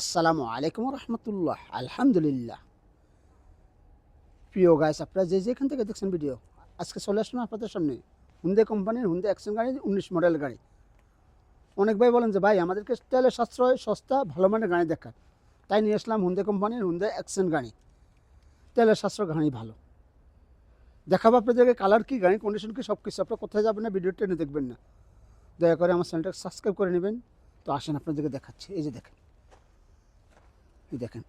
আসসালামু আলাইকুম রহমতুল্লাহ, আলহামদুলিল্লাহ। প্রিয় গাইস আপনারা যে যেখান থেকে দেখছেন ভিডিও আজকে চলে আসলাম আপনাদের সামনে। হুন্দে কোম্পানির হুন্দে অ্যাকশন গাড়ি, উনিশ মডেল গাড়ি। অনেক ভাই বলেন যে, ভাই, আমাদেরকে তেলের সাশ্রয়, সস্তা, ভালো মানের গাড়ি দেখান। তাই নিয়ে আসলাম হুন্দে কোম্পানির হুন্দে অ্যাকশন গাড়ি। তেলের সাশ্রয় গাড়ি ভালো। দেখাবো আপনাদেরকে কালার কী গাড়ি কন্ডিশন কি সব কিছু আপনারা কোথায় যাবেন না ভিডিও টেনে দেখবেন না। দয়া করে আমার চ্যানেলটাকে সাবস্ক্রাইব করে নেবেন। তো আসেন আপনাদেরকে দেখাচ্ছি। এই যে দেখেন। এই দেখেন।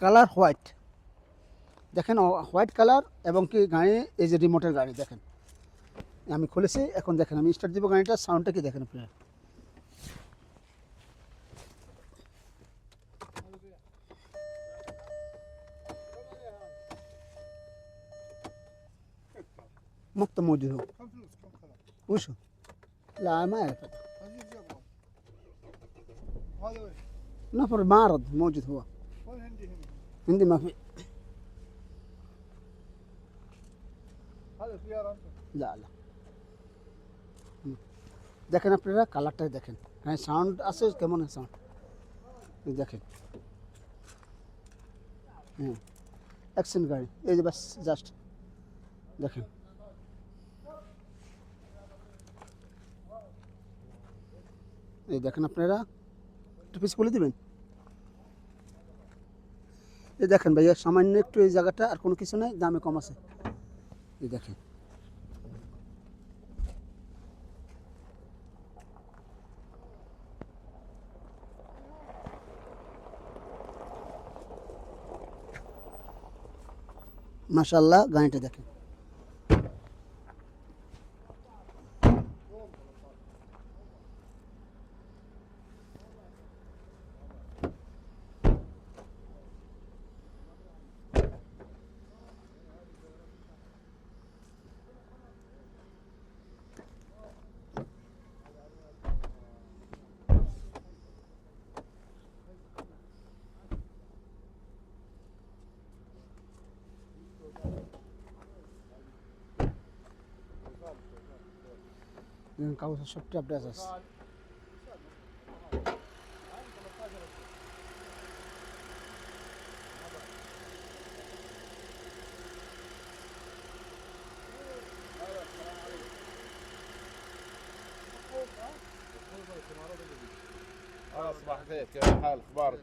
Colour white. দেখেন হোয়াইট কালার এবং কি গাড়ি এই যে রিমোটের গাড়ি, দেখেন। আমি খুলেছি, এখন দেখেন, আমি স্টার্ট দিব গাড়িটা সাউন্ডটা কি দেখেন আপনারা? মুক্ত মজুর বুঝছ? লামায় ভালো كم خلاص وشو؟ لا ما يعرف عزيز جبر هذا وين نفر معرض موجود هو وين هندي هنا عندي ما في هذا سيارة انت لا لا দেখেন আপনারা কালারটাই দেখেন হ্যাঁ সাউন্ড আছে কেমন সাউন্ড দেখেন হ্যাঁ অ্যাকশন গাড়ি এই যে বাস জাস্ট দেখেন এই দেখেন আপনারা একটু পিস খুলে দিবেন এই দেখেন ভাইয়া, সামান্য একটু এই জায়গাটা আর কোনো কিছু নাই, দামে কম আছে। এই দেখেন। মাসাল্লাহ গাড়িটা দেখেন। من قوس الشبكة بدأت آه صباح الخير. كيف الحال؟ أخبارك؟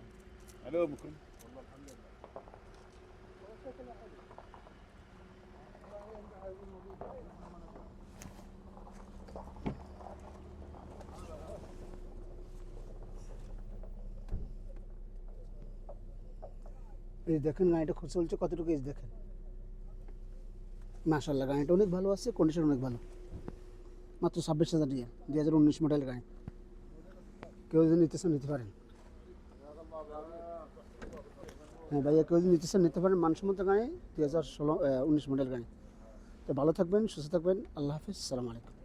علومكم؟ والله الحمد لله এই দেখেন গাড়িটা চলছে, কতটুকু এই দেখেন। মাশাল্লাহ গাড়িটা অনেক ভালো আছে কন্ডিশন অনেক ভালো। মাত্র ছাব্বিশ হাজার টাকা দুই হাজার উনিশ মডেল গাড়ি। কেউ যদি নিতে নিতে পারেন। হ্যাঁ ভাইয়া, কেউ যদি নিতে নিতে পারেন। মানসম্মত গাড়ি, দুই হাজার ষোলো উনিশ মডেল গাড়ি। তো ভালো থাকবেন, সুস্থ থাকবেন। আল্লাহ হাফিজ, সালাম আলাইকুম।